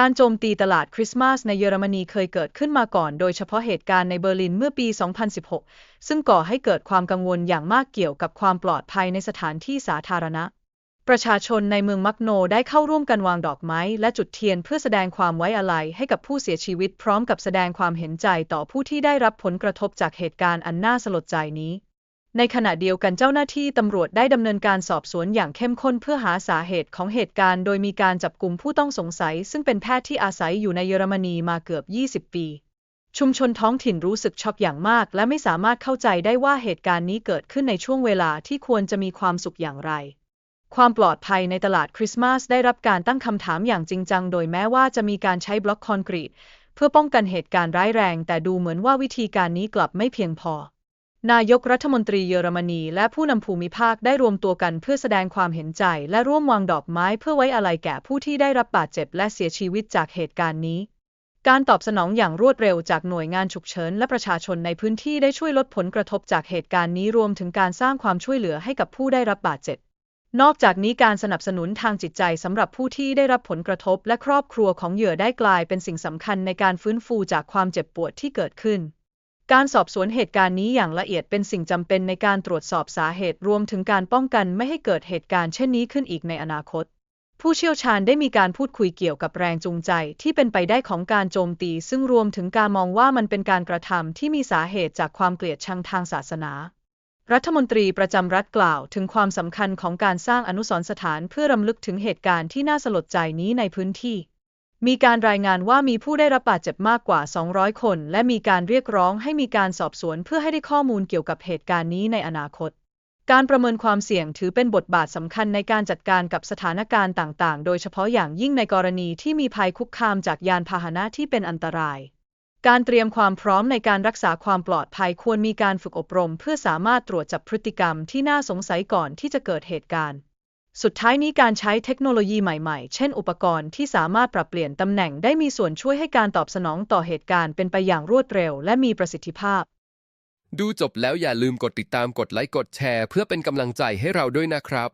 การโจมตีตลาดคริสต์มาสในเยอรมนีเคยเกิดขึ้นมาก่อน โดยเฉพาะเหตุการณ์ในเบอร์ลินเมื่อปี 2016 ซึ่งก่อให้เกิดความกังวลอย่างมากเกี่ยวกับความปลอดภัยในสถานที่สาธารณะ ประชาชนในเมืองมักโนได้เข้าร่วมกันวางดอกไม้ และจุดเทียนเพื่อแสดงความไว้อาลัยให้กับผู้เสียชีวิตพร้อมกับแสดงความเห็นใจต่อผู้ที่ได้รับผลกระทบจากเหตุการณ์อันน่าสลดใจนี้ ในขณะเดียวกันเจ้าหน้าที่ตำรวจได้ดำเนินการสอบสวนอย่างเข้มข้นเพื่อหาสาเหตุของเหตุการณ์ โดยมีการจับกลุ่มผู้ต้องสงสัย ซึ่งเป็นแพทย์ที่อาศัยอยู่ในเยอรมนีมาเกือบ 20 ปี ชุมชนท้องถิ่นรู้สึกช็อกอย่างมาก และไม่สามารถเข้าใจได้ว่าเหตุการณ์นี้เกิดขึ้นในช่วงเวลาที่ควรจะมีความสุขอย่างไร ความปลอดภัยในตลาดคริสต์มาสได้รับการตั้งคำถามอย่างจริงจัง โดยแม้ว่าจะมีการใช้บล็อกคอนกรีต เพื่อป้องกันเหตุการณ์ร้ายแรง แต่ดูเหมือนว่าวิธีการนี้กลับไม่เพียงพอ นายกรัฐมนตรีเยอรมนีและผู้นำภูมิภาคได้รวมตัวกันเพื่อแสดงความเห็นใจ และร่วมวางดอกไม้เพื่อไว้อาลัยแก่ผู้ที่ได้รับบาดเจ็บและเสียชีวิตจากเหตุการณ์นี้ การตอบสนองอย่างรวดเร็วจากหน่วยงานฉุกเฉินและประชาชนในพื้นที่ได้ช่วยลดผลกระทบจากเหตุการณ์นี้รวมถึงการสร้างความช่วยเหลือให้กับผู้ได้รับบาดเจ็บ นอกจากนี้การสนับสนุนทางจิตใจสำหรับผู้ที่ได้รับผลกระทบ และครอบครัวของเหยื่อได้กลายเป็นสิ่งสำคัญในการฟื้นฟูจากความเจ็บปวดที่เกิดขึ้น การสอบสวนเหตุการณ์นี้อย่างละเอียดเป็นสิ่งจำเป็นในการตรวจสอบสาเหตุรวมถึงการป้องกันไม่ให้เกิดเหตุการณ์เช่นนี้ขึ้นอีกในอนาคต ผู้เชี่ยวชาญได้มีการพูดคุยเกี่ยวกับแรงจูงใจที่เป็นไปได้ของการโจมตี ซึ่งรวมถึงการมองว่ามันเป็นการกระทำที่มีสาเหตุจากความเกลียดชังทางศาสนารัฐมนตรีประจำรัฐกล่าวถึงความสำคัญของการสร้างอนุสรณ์สถานเพื่อรำลึกถึงเหตุการณ์ที่น่าสลดใจนี้ในพื้นที่ มีการรายงานว่ามีผู้ได้รับบาดเจ็บมากกว่า 200 คน และมีการเรียกร้องให้มีการสอบสวนเพื่อให้ได้ข้อมูลเกี่ยวกับเหตุการณ์นี้ในอนาคต การประเมินความเสี่ยงถือเป็นบทบาทสำคัญในการจัดการกับสถานการณ์ต่างๆ โดยเฉพาะอย่างยิ่งในกรณีที่มีภัยคุกคามจากยานพาหนะที่เป็นอันตราย การเตรียมความพร้อมในการรักษาความปลอดภัยควรมีการฝึกอบรม เพื่อสามารถตรวจจับพฤติกรรมที่น่าสงสัยก่อนที่จะเกิดเหตุการณ์ สุดท้ายนี้การใช้เทคโนโลยีใหม่ๆ เช่นอุปกรณ์ที่สามารถปรับเปลี่ยนตำแหน่งได้มีส่วนช่วยให้การตอบสนองต่อเหตุการณ์เป็นไปอย่างรวดเร็วและมีประสิทธิภาพ ดูจบแล้วอย่าลืมกดติดตามกดไลค์กดแชร์ เพื่อเป็นกำลังใจให้เราด้วยนะครับ